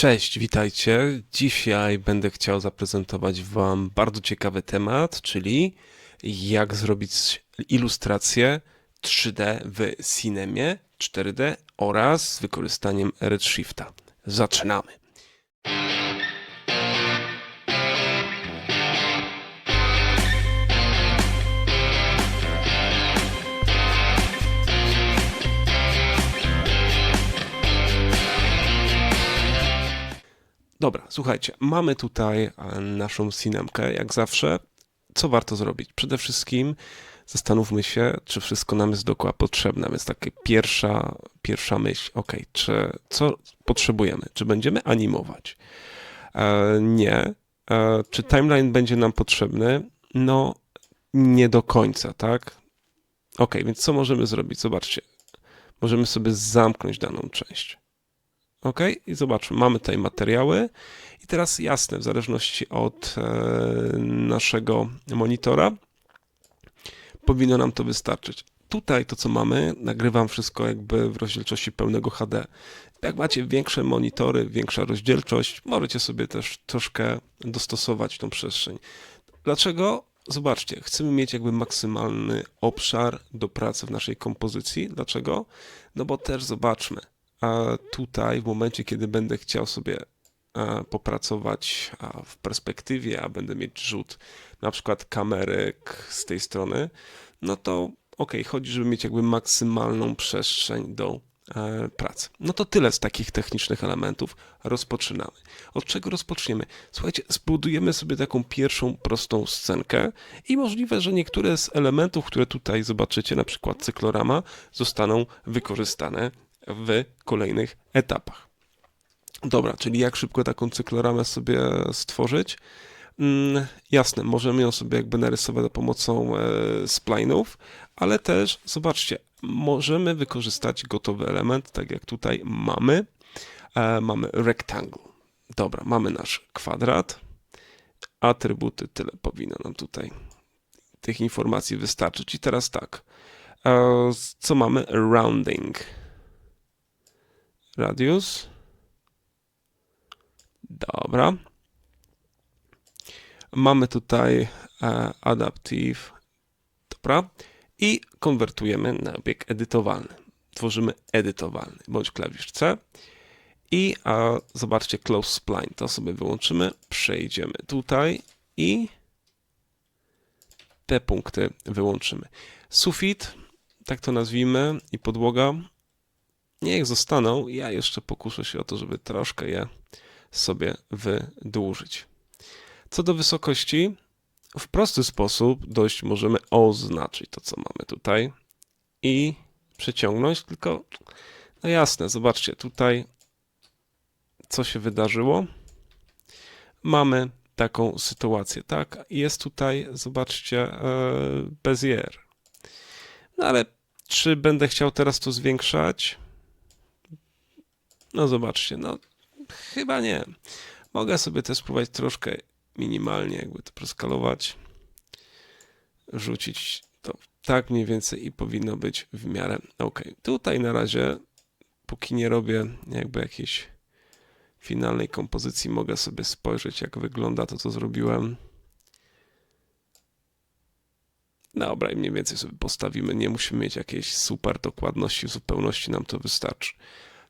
Cześć, witajcie. Dzisiaj będę chciał zaprezentować Wam bardzo ciekawy temat, czyli jak zrobić ilustrację 3D w Cinemie 4D oraz z wykorzystaniem Redshifta. Zaczynamy. Dobra, słuchajcie, mamy tutaj e, naszą Cinemkę, jak zawsze. Co warto zrobić? Przede wszystkim zastanówmy się, czy wszystko nam jest dokładnie potrzebne. Więc taka pierwsza, pierwsza myśl, ok, czy co potrzebujemy? Czy będziemy animować? E, nie. E, czy timeline będzie nam potrzebny? No, nie do końca, tak? Ok, więc co możemy zrobić? Zobaczcie. Możemy sobie zamknąć daną część. OK, i zobaczmy, mamy tutaj materiały. I teraz jasne, w zależności od e, naszego monitora, powinno nam to wystarczyć. Tutaj to, co mamy, nagrywam wszystko jakby w rozdzielczości pełnego HD. Jak macie większe monitory, większa rozdzielczość, możecie sobie też troszkę dostosować tą przestrzeń. Dlaczego? Zobaczcie, chcemy mieć jakby maksymalny obszar do pracy w naszej kompozycji. Dlaczego? No bo też zobaczmy, a tutaj, w momencie, kiedy będę chciał sobie e, popracować w perspektywie, a będę mieć rzut na przykład kamerek z tej strony, no to ok, chodzi, żeby mieć jakby maksymalną przestrzeń do e, pracy. No to tyle z takich technicznych elementów. Rozpoczynamy. Od czego rozpoczniemy? Słuchajcie, zbudujemy sobie taką pierwszą prostą scenkę i możliwe, że niektóre z elementów, które tutaj zobaczycie, na przykład cyklorama, zostaną wykorzystane w kolejnych etapach. Dobra, czyli jak szybko taką cykloramę sobie stworzyć? Mm, jasne, możemy ją sobie jakby narysować za pomocą e, spline'ów, ale też zobaczcie, możemy wykorzystać gotowy element, tak jak tutaj mamy. E, mamy rectangle. Dobra, mamy nasz kwadrat. Atrybuty, tyle powinno nam tutaj tych informacji wystarczyć. I teraz tak, e, co mamy? Rounding radius. Dobra. Mamy tutaj e, adaptive. Dobra. I konwertujemy na obiekt edytowalny. Tworzymy edytowalny bądź klawisz C. I a, zobaczcie close spline. To sobie wyłączymy. Przejdziemy tutaj i te punkty wyłączymy. Sufit, tak to nazwijmy, i podłoga Niech zostaną. Ja jeszcze pokuszę się o to, żeby troszkę je sobie wydłużyć. Co do wysokości, w prosty sposób dość możemy oznaczyć to, co mamy tutaj i przeciągnąć, tylko no jasne, zobaczcie tutaj, co się wydarzyło. Mamy taką sytuację, tak? Jest tutaj, zobaczcie, e, Bezier. No ale czy będę chciał teraz to zwiększać? No zobaczcie, no chyba nie. Mogę sobie też spróbować troszkę minimalnie jakby to proskalować, rzucić to tak mniej więcej i powinno być w miarę ok. Tutaj na razie, póki nie robię jakby jakiejś finalnej kompozycji, mogę sobie spojrzeć jak wygląda to, co zrobiłem. Dobra, i mniej więcej sobie postawimy. Nie musimy mieć jakiejś super dokładności, w zupełności nam to wystarczy.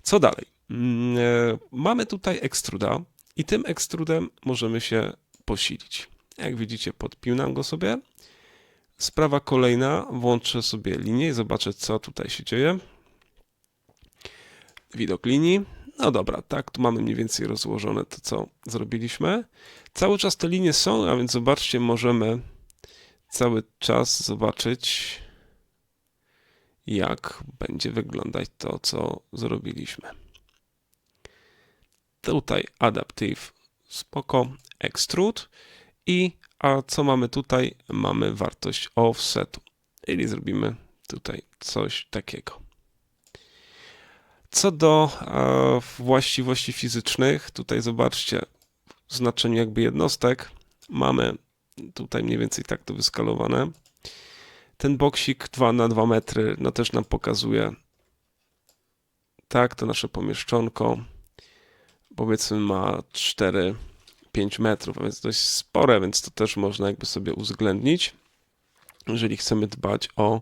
Co dalej? Mm, e, mamy tutaj ekstruda i tym ekstrudem możemy się posilić. Jak widzicie, podpinam go sobie. Sprawa kolejna, włączę sobie linię i zobaczę, co tutaj się dzieje. Widok linii. No dobra, tak, tu mamy mniej więcej rozłożone to, co zrobiliśmy. Cały czas te linie są, a więc zobaczcie, możemy cały czas zobaczyć, jak będzie wyglądać to, co zrobiliśmy. Tutaj Adaptive, spoko, Extrude i a co mamy tutaj? Mamy wartość offsetu, czyli zrobimy tutaj coś takiego. Co do właściwości fizycznych, tutaj zobaczcie, znaczeniu jakby jednostek mamy tutaj mniej więcej tak to wyskalowane. Ten boksik 2 na 2 metry, no też nam pokazuje tak, to nasze pomieszczonko powiedzmy ma 4-5 metrów, a więc dość spore, więc to też można jakby sobie uwzględnić, jeżeli chcemy dbać o,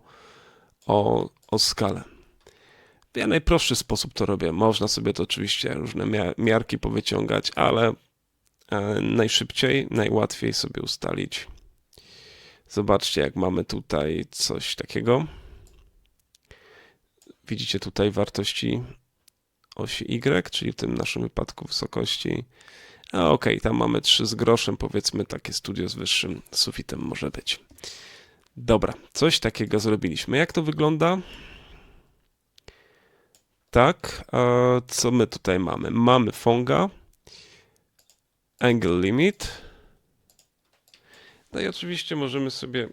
o, o skalę. Ja najprostszy sposób to robię. Można sobie to oczywiście różne mia- miarki powyciągać, ale e, najszybciej, najłatwiej sobie ustalić. Zobaczcie, jak mamy tutaj coś takiego. Widzicie tutaj wartości osi Y, czyli w tym naszym wypadku wysokości. A ok, tam mamy 3 z groszem, powiedzmy takie studio z wyższym sufitem może być. Dobra, coś takiego zrobiliśmy. Jak to wygląda? Tak, co my tutaj mamy? Mamy Fonga, Angle Limit. No i oczywiście możemy sobie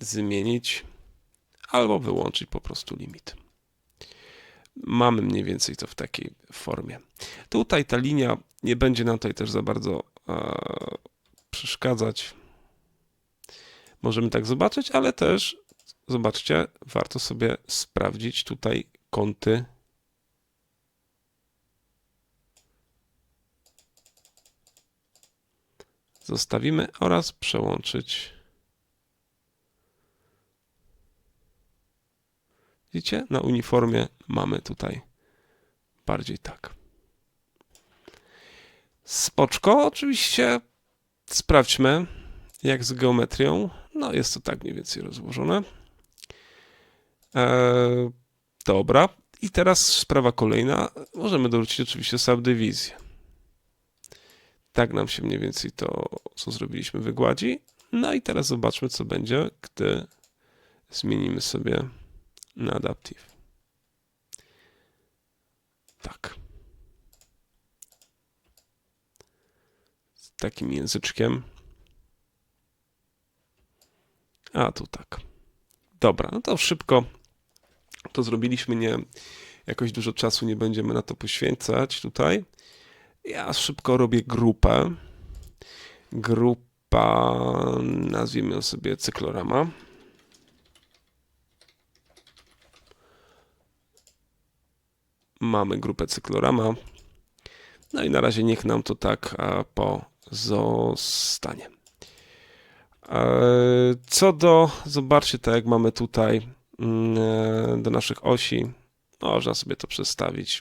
zmienić albo wyłączyć po prostu limit. Mamy mniej więcej to w takiej formie. Tutaj ta linia nie będzie nam tutaj też za bardzo e, przeszkadzać. Możemy tak zobaczyć, ale też zobaczcie, warto sobie sprawdzić tutaj kąty zostawimy oraz przełączyć. Widzicie? Na uniformie mamy tutaj bardziej tak. Spoczko, oczywiście sprawdźmy jak z geometrią. No jest to tak mniej więcej rozłożone. Eee, dobra. I teraz sprawa kolejna. Możemy dorzucić oczywiście subdywizję. Tak nam się mniej więcej to, co zrobiliśmy, wygładzi. No i teraz zobaczmy, co będzie, gdy zmienimy sobie na adaptive. Tak. Z takim języczkiem. A tu tak. Dobra, no to szybko to zrobiliśmy. Nie, jakoś dużo czasu nie będziemy na to poświęcać tutaj. Ja szybko robię grupę. Grupa, nazwijmy ją sobie cyklorama. Mamy grupę cyklorama. No i na razie niech nam to tak pozostanie. E, co do, zobaczcie, tak jak mamy tutaj mm, e, do naszych osi, można sobie to przestawić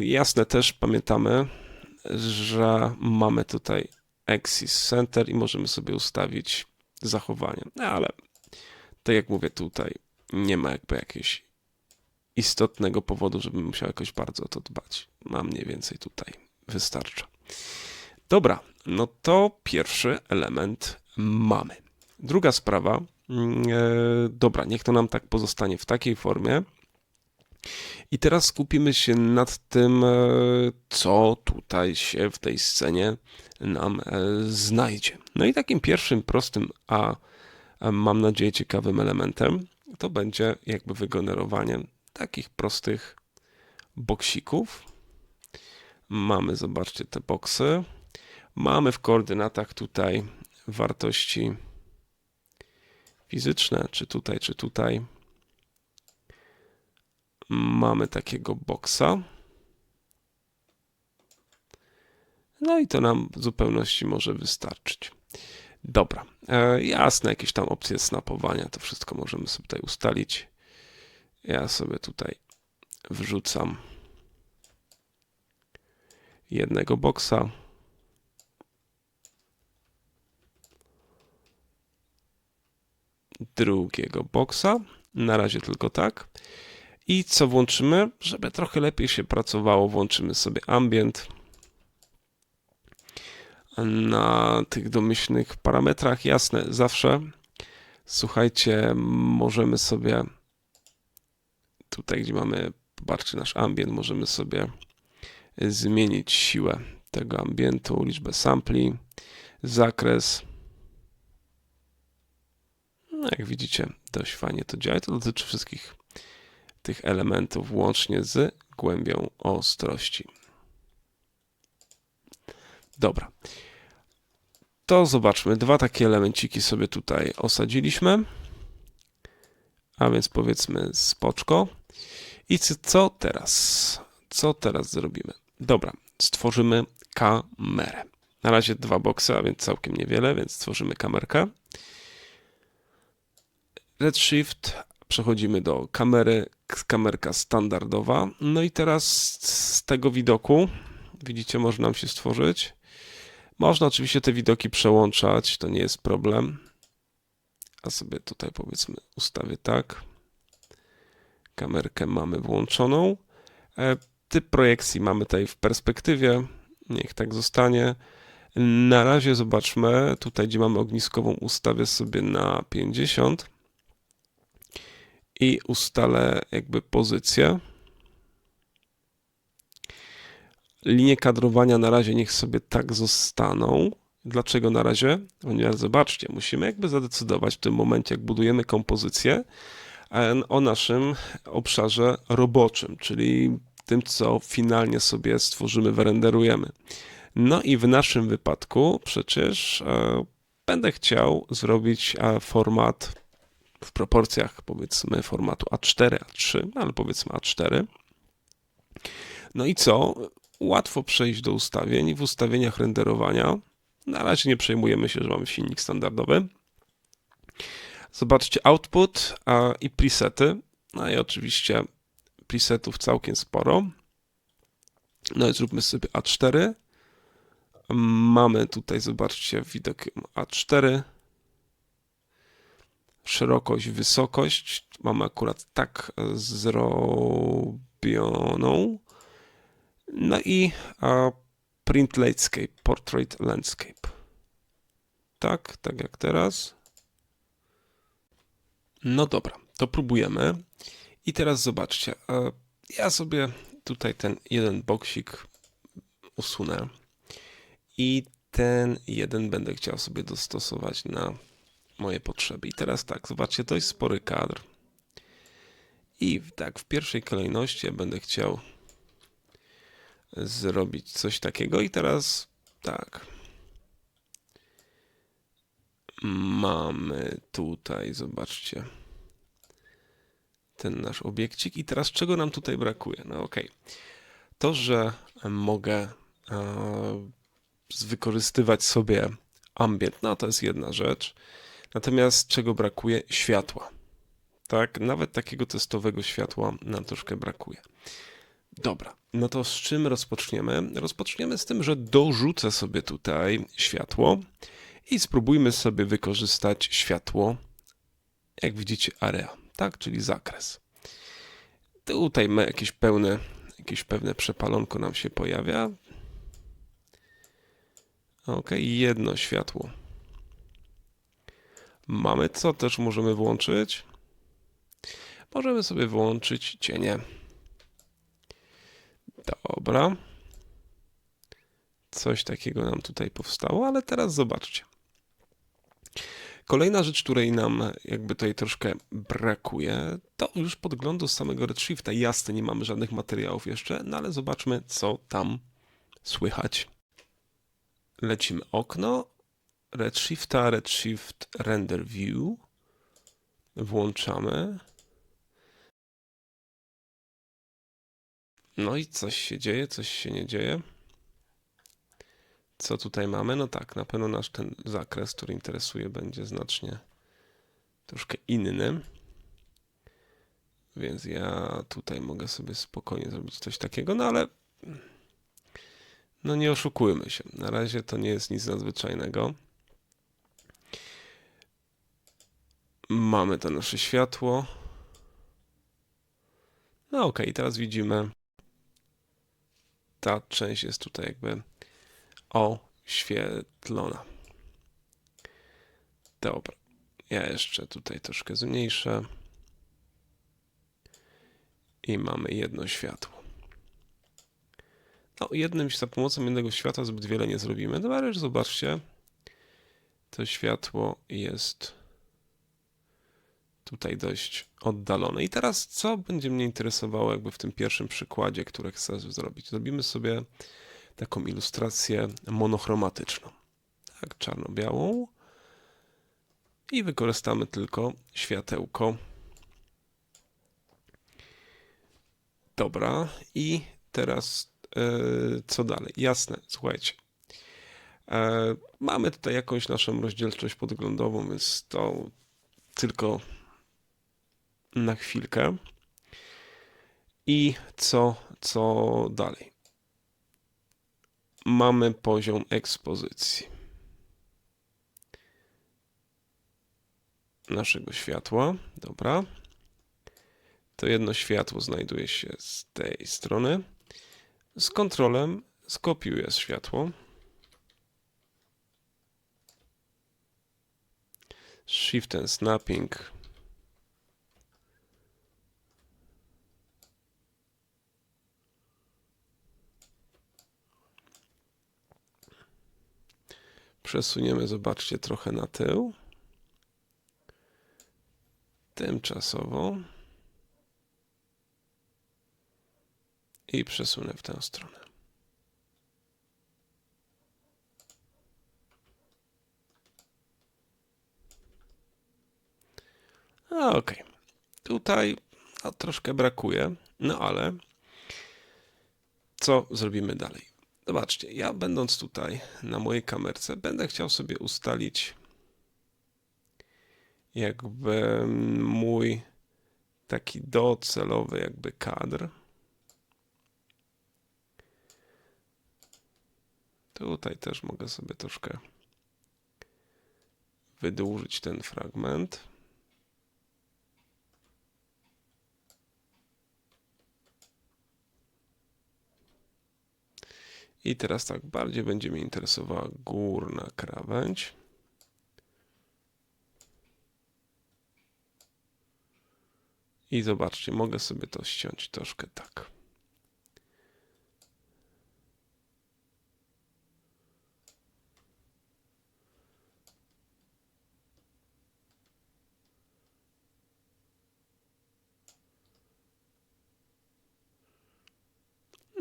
Jasne, też pamiętamy, że mamy tutaj Axis Center i możemy sobie ustawić zachowanie. No, ale tak jak mówię tutaj, nie ma jakby jakiegoś istotnego powodu, żebym musiał jakoś bardzo o to dbać. Mam mniej więcej tutaj wystarcza. Dobra, no to pierwszy element mamy. Druga sprawa, mm, e, dobra, niech to nam tak pozostanie w takiej formie, i teraz skupimy się nad tym, e, co tutaj się w tej scenie nam e, znajdzie. No i takim pierwszym, prostym, a mam nadzieję ciekawym elementem, to będzie jakby wygenerowanie takich prostych boksików. Mamy, zobaczcie, te boksy. Mamy w koordynatach tutaj wartości fizyczne, czy tutaj, czy tutaj mamy takiego boksa. No i to nam w zupełności może wystarczyć. Dobra, e, jasne, jakieś tam opcje snapowania, to wszystko możemy sobie tutaj ustalić. Ja sobie tutaj wrzucam jednego boksa. Drugiego boksa. Na razie tylko tak. I co włączymy? Żeby trochę lepiej się pracowało, włączymy sobie ambient. Na tych domyślnych parametrach, jasne, zawsze. Słuchajcie, możemy sobie tutaj, gdzie mamy, popatrzcie, nasz ambient, możemy sobie zmienić siłę tego ambientu, liczbę sampli, zakres. No, jak widzicie, dość fajnie to działa. To dotyczy wszystkich tych elementów łącznie z głębią ostrości. Dobra. To zobaczmy. Dwa takie elemenciki sobie tutaj osadziliśmy. A więc powiedzmy spoczko. I co teraz? Co teraz zrobimy? Dobra, stworzymy kamerę. Na razie dwa boksy, a więc całkiem niewiele, więc stworzymy kamerkę. Redshift, przechodzimy do kamery, kamerka standardowa. No i teraz z tego widoku, widzicie, może nam się stworzyć. Można oczywiście te widoki przełączać, to nie jest problem. A sobie tutaj powiedzmy ustawię tak. Kamerkę mamy włączoną. E, Typ projekcji mamy tutaj w perspektywie. Niech tak zostanie. Na razie zobaczmy, tutaj gdzie mamy ogniskową ustawię sobie na 50 i ustalę jakby pozycję. Linie kadrowania na razie niech sobie tak zostaną. Dlaczego na razie? Ponieważ zobaczcie, musimy jakby zadecydować w tym momencie, jak budujemy kompozycję, o naszym obszarze roboczym, czyli tym, co finalnie sobie stworzymy, wyrenderujemy. No i w naszym wypadku przecież e, będę chciał zrobić e, format w proporcjach powiedzmy formatu A4, A3, ale powiedzmy A4. No i co? Łatwo przejść do ustawień. W ustawieniach renderowania na razie nie przejmujemy się, że mamy silnik standardowy. Zobaczcie output a, i presety. No i oczywiście presetów całkiem sporo. No i zróbmy sobie A4. Mamy tutaj, zobaczcie, widok A4. Szerokość, wysokość. Mamy akurat tak zrobioną. No i a, print landscape, portrait landscape. Tak, tak jak teraz. No dobra, to próbujemy. I teraz zobaczcie. e, Ja sobie tutaj ten jeden boksik usunę. I ten jeden będę chciał sobie dostosować na moje potrzeby. I teraz tak, zobaczcie, jest spory kadr. I tak, w pierwszej kolejności będę chciał zrobić coś takiego. I teraz tak. Mamy tutaj, zobaczcie, ten nasz obiekcik. I teraz czego nam tutaj brakuje? No okej. To, że mogę e, wykorzystywać sobie ambient, no to jest jedna rzecz. Natomiast czego brakuje? Światła. Tak, nawet takiego testowego światła nam troszkę brakuje. Dobra, no to z czym rozpoczniemy? Rozpoczniemy z tym, że dorzucę sobie tutaj światło i spróbujmy sobie wykorzystać światło, jak widzicie, area, tak, czyli zakres. Tutaj ma jakieś pełne, jakieś pewne przepalonko nam się pojawia. Ok, jedno światło. Mamy co też możemy włączyć? Możemy sobie włączyć cienie. Dobra. Coś takiego nam tutaj powstało, ale teraz zobaczcie. Kolejna rzecz, której nam jakby tutaj troszkę brakuje, to już podglądu z samego Redshifta. Jasne, nie mamy żadnych materiałów jeszcze, no ale zobaczmy, co tam słychać. Lecimy okno, Redshifta, Redshift Render View. Włączamy. No i coś się dzieje, coś się nie dzieje. Co tutaj mamy? No tak, na pewno nasz ten zakres, który interesuje, będzie znacznie troszkę inny. Więc ja tutaj mogę sobie spokojnie zrobić coś takiego, no ale no nie oszukujmy się. Na razie to nie jest nic nadzwyczajnego. Mamy to nasze światło. No okej, teraz widzimy ta część jest tutaj jakby oświetlona. Dobra. Ja jeszcze tutaj troszkę zmniejszę. I mamy jedno światło. No, jednym, za pomocą jednego światła zbyt wiele nie zrobimy. No już zobaczcie. To światło jest tutaj dość oddalone. I teraz co będzie mnie interesowało jakby w tym pierwszym przykładzie, który chcę zrobić? Zrobimy sobie taką ilustrację monochromatyczną. Tak, czarno-białą. I wykorzystamy tylko światełko. Dobra, i teraz e, co dalej? Jasne, słuchajcie. E, mamy tutaj jakąś naszą rozdzielczość podglądową, więc to tylko na chwilkę. I co, co dalej? Mamy poziom ekspozycji naszego światła. Dobra. To jedno światło znajduje się z tej strony. Z kontrolem skopiuję światło. Shift and snapping. Przesuniemy, zobaczcie, trochę na tył. Tymczasowo. I przesunę w tę stronę. Okay. Tutaj no, troszkę brakuje, no ale co zrobimy dalej? Zobaczcie, ja będąc tutaj na mojej kamerce, będę chciał sobie ustalić jakby mój taki docelowy jakby kadr. Tutaj też mogę sobie troszkę wydłużyć ten fragment. I teraz tak, bardziej będzie mnie interesowała górna krawędź. I zobaczcie, mogę sobie to ściąć troszkę tak.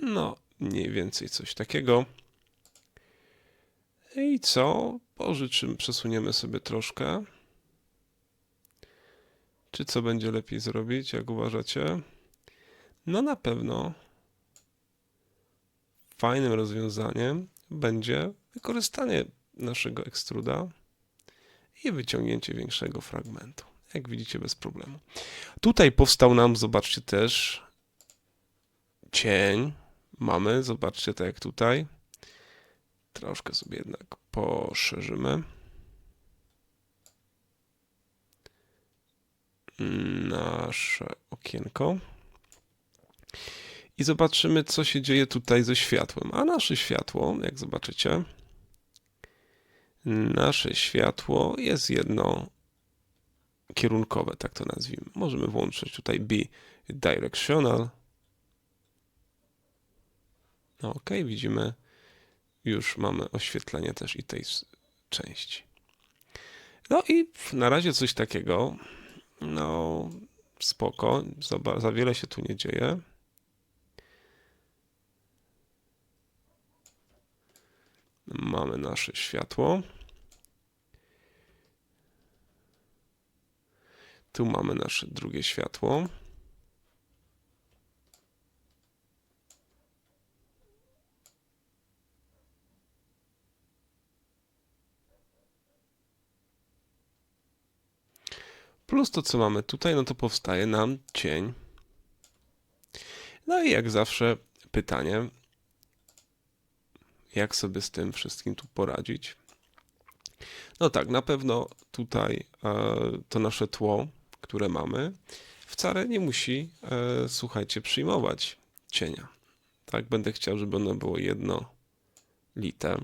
No, mniej więcej coś takiego. I co? Pożyczymy, przesuniemy sobie troszkę. Czy co będzie lepiej zrobić, jak uważacie? No na pewno fajnym rozwiązaniem będzie wykorzystanie naszego ekstruda i wyciągnięcie większego fragmentu. Jak widzicie, bez problemu. Tutaj powstał nam, zobaczcie też, cień. Mamy, zobaczcie, tak jak tutaj. Troszkę sobie jednak poszerzymy. nasze okienko. I zobaczymy, co się dzieje tutaj ze światłem. A nasze światło, jak zobaczycie, nasze światło jest jedno kierunkowe, tak to nazwijmy. Możemy włączyć tutaj bi-directional. No ok, widzimy, już mamy oświetlenie też i tej części. No i na razie coś takiego no, spoko. Za, za wiele się tu nie dzieje. Mamy nasze światło. Tu mamy nasze drugie światło. Plus to, co mamy tutaj, no to powstaje nam cień. No i jak zawsze pytanie, jak sobie z tym wszystkim tu poradzić? No tak, na pewno tutaj e, to nasze tło, które mamy, wcale nie musi, e, słuchajcie, przyjmować cienia. Tak, będę chciał, żeby ono było jednolite.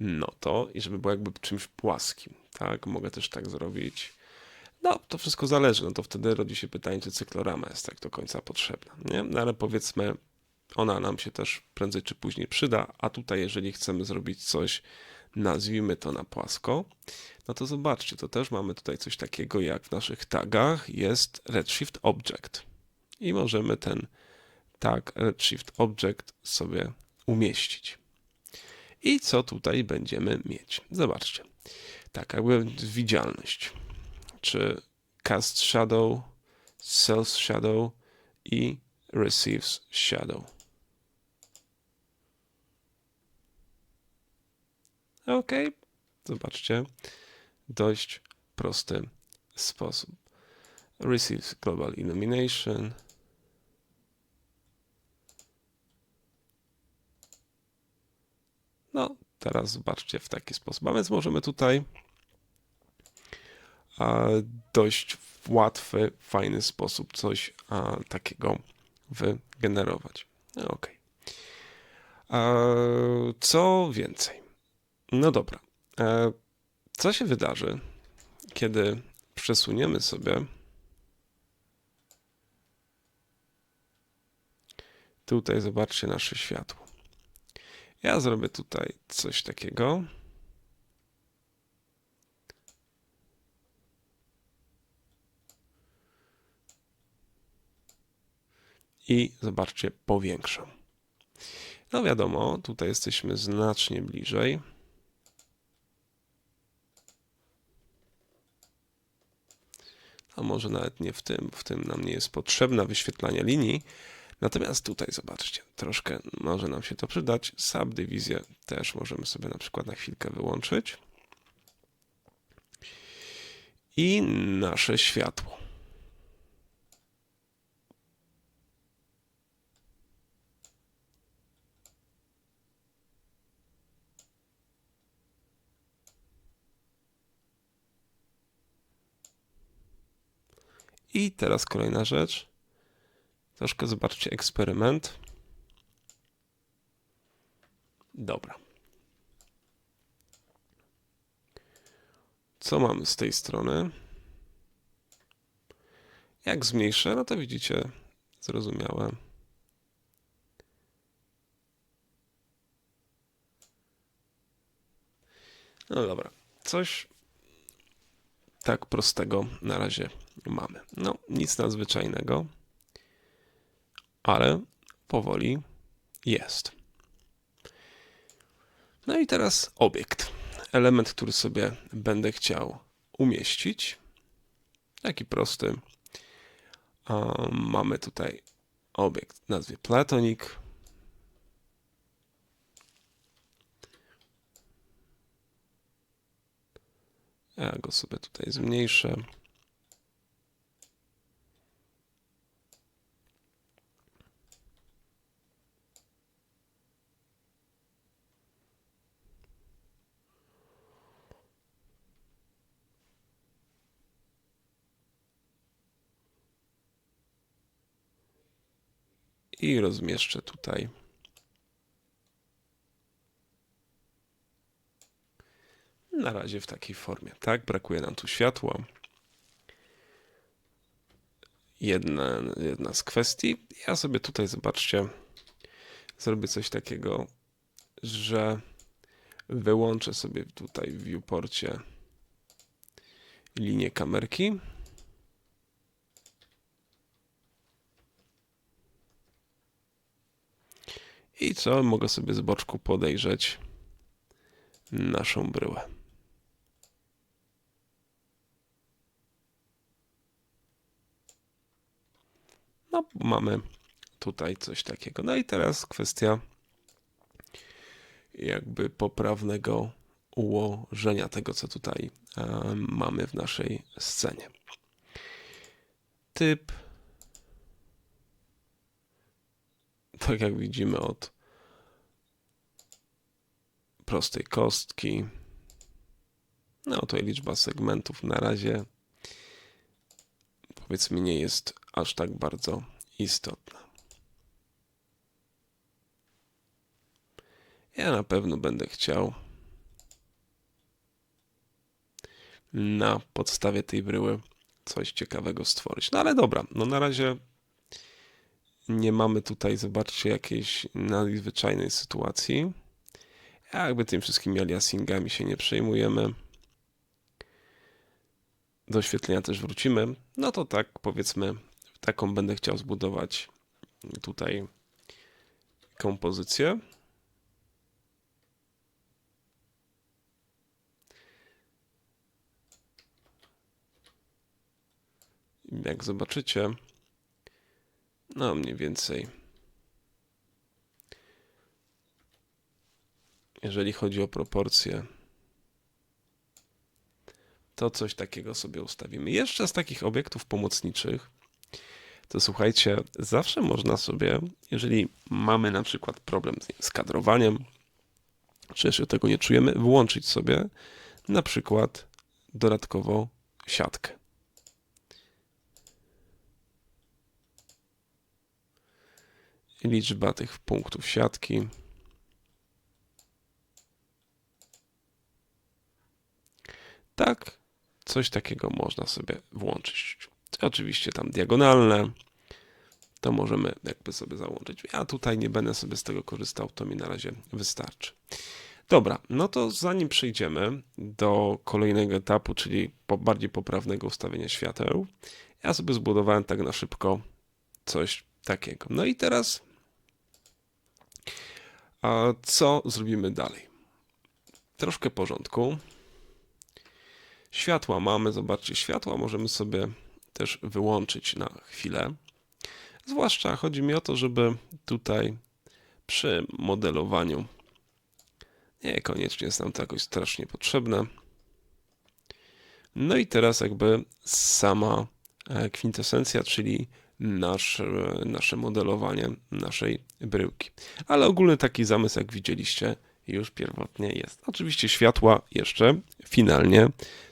No to, i żeby było jakby czymś płaskim tak, mogę też tak zrobić. No, to wszystko zależy, no to wtedy rodzi się pytanie, czy cyklorama jest tak do końca potrzebna, nie? No ale powiedzmy, ona nam się też prędzej czy później przyda, a tutaj jeżeli chcemy zrobić coś, nazwijmy to na płasko, no to zobaczcie, to też mamy tutaj coś takiego jak w naszych tagach jest Redshift Object i możemy ten tag Redshift Object sobie umieścić. I co tutaj będziemy mieć? Zobaczcie tak jakby widzialność. Czy cast shadow, self shadow i receives shadow. Ok, zobaczcie, dość prosty sposób. Receives global illumination. No, teraz zobaczcie w taki sposób. A więc możemy tutaj dość w łatwy, fajny sposób coś takiego wygenerować. No, Ok. Co więcej? No dobra. E, co się wydarzy, kiedy przesuniemy sobie tutaj, zobaczcie nasze światło. Ja zrobię tutaj coś takiego. I zobaczcie, powiększam. No wiadomo, tutaj jesteśmy znacznie bliżej. A może nawet nie w tym, w tym nam nie jest potrzebna wyświetlanie linii. Natomiast tutaj zobaczcie, troszkę może nam się to przydać. Subdywizję też możemy sobie na przykład na chwilkę wyłączyć. I nasze światło. I teraz kolejna rzecz. Troszkę zobaczcie eksperyment. Dobra. Co mamy z tej strony? Jak zmniejszę, no to widzicie, zrozumiałe. No dobra, coś tak prostego na razie mamy. No, nic nadzwyczajnego, ale powoli jest. No i teraz obiekt. Element, który sobie będę chciał umieścić. Taki prosty. mamy tutaj obiekt nazwie Platonic. Ja go sobie tutaj zmniejszę. I rozmieszczę tutaj. Na razie w takiej formie. Tak, brakuje nam tu światła. Jedna, jedna z kwestii. Ja sobie tutaj, zobaczcie, zrobię coś takiego, że wyłączę sobie tutaj w viewporcie linię kamerki. I co? Mogę sobie z boczku podejrzeć naszą bryłę. No, mamy tutaj coś takiego. No i teraz kwestia jakby poprawnego ułożenia tego, co tutaj e, mamy w naszej scenie. Typ tak jak widzimy od prostej kostki. No tutaj liczba segmentów na razie powiedzmy nie jest aż tak bardzo istotna. Ja na pewno będę chciał na podstawie tej bryły coś ciekawego stworzyć. No ale dobra, no na razie nie mamy tutaj, zobaczcie, jakiejś nadzwyczajnej sytuacji. Jakby tym wszystkimi aliasingami się nie przejmujemy. Do oświetlenia też wrócimy. No to tak, powiedzmy, taką będę chciał zbudować tutaj kompozycję. Jak zobaczycie, no mniej więcej. Jeżeli chodzi o proporcje, to coś takiego sobie ustawimy. Jeszcze z takich obiektów pomocniczych, to słuchajcie, zawsze można sobie, jeżeli mamy na przykład problem z, kadrowaniem, czy jeszcze tego nie czujemy, włączyć sobie na przykład dodatkowo siatkę. Liczba tych punktów siatki. Tak, coś takiego można sobie włączyć. Oczywiście tam diagonalne, to możemy jakby sobie załączyć. Ja tutaj nie będę sobie z tego korzystał, to mi na razie wystarczy. Dobra, no to zanim przejdziemy do kolejnego etapu, czyli po bardziej poprawnego ustawienia świateł, ja sobie zbudowałem tak na szybko coś takiego. No i teraz, a co zrobimy dalej? Troszkę porządku. Światła mamy, zobaczcie, światła możemy sobie też wyłączyć na chwilę. Zwłaszcza chodzi mi o to, żeby tutaj przy modelowaniu niekoniecznie jest nam to jakoś strasznie potrzebne. No i teraz jakby sama e, kwintesencja, czyli nasze, nasze modelowanie naszej bryłki. Ale ogólny taki zamysł, jak widzieliście, już pierwotnie jest. Oczywiście światła jeszcze finalnie,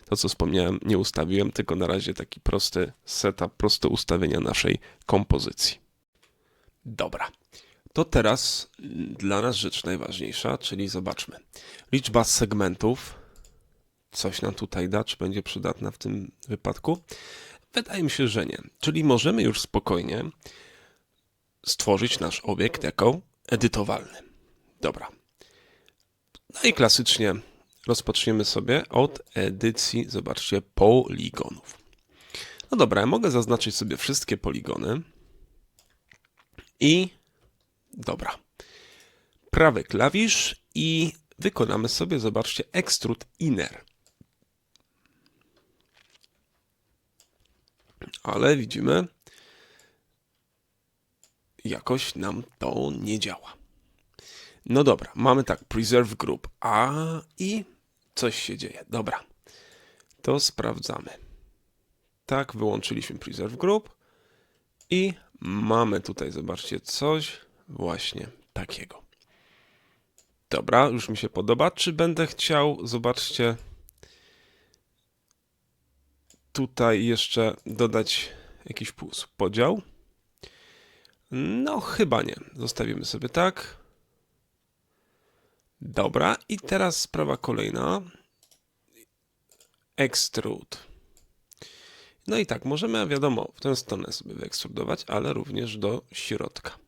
to co wspomniałem, nie ustawiłem, tylko na razie taki prosty setup, proste ustawienia naszej kompozycji. Dobra. To teraz dla nas rzecz najważniejsza, czyli zobaczmy. Liczba segmentów. Coś nam tutaj da, czy będzie przydatna w tym wypadku? Wydaje mi się, że nie. Czyli możemy już spokojnie stworzyć nasz obiekt jako edytowalny. Dobra. No i klasycznie rozpoczniemy sobie od edycji, zobaczcie, poligonów. No dobra, ja mogę zaznaczyć sobie wszystkie poligony i dobra. Prawy klawisz i wykonamy sobie, zobaczcie, extrude inner. Ale widzimy, jakoś nam to nie działa. No dobra, mamy tak, preserve group, a i coś się dzieje. Dobra, to sprawdzamy. Tak, wyłączyliśmy preserve group i mamy tutaj, zobaczcie, coś właśnie takiego. Dobra, już mi się podoba. Czy będę chciał, zobaczcie, tutaj jeszcze dodać jakiś podział? No, chyba nie. Zostawimy sobie tak. Dobra, i teraz sprawa kolejna. Extrude. No i tak, możemy, wiadomo, w tę stronę sobie wyekstrudować, ale również do środka.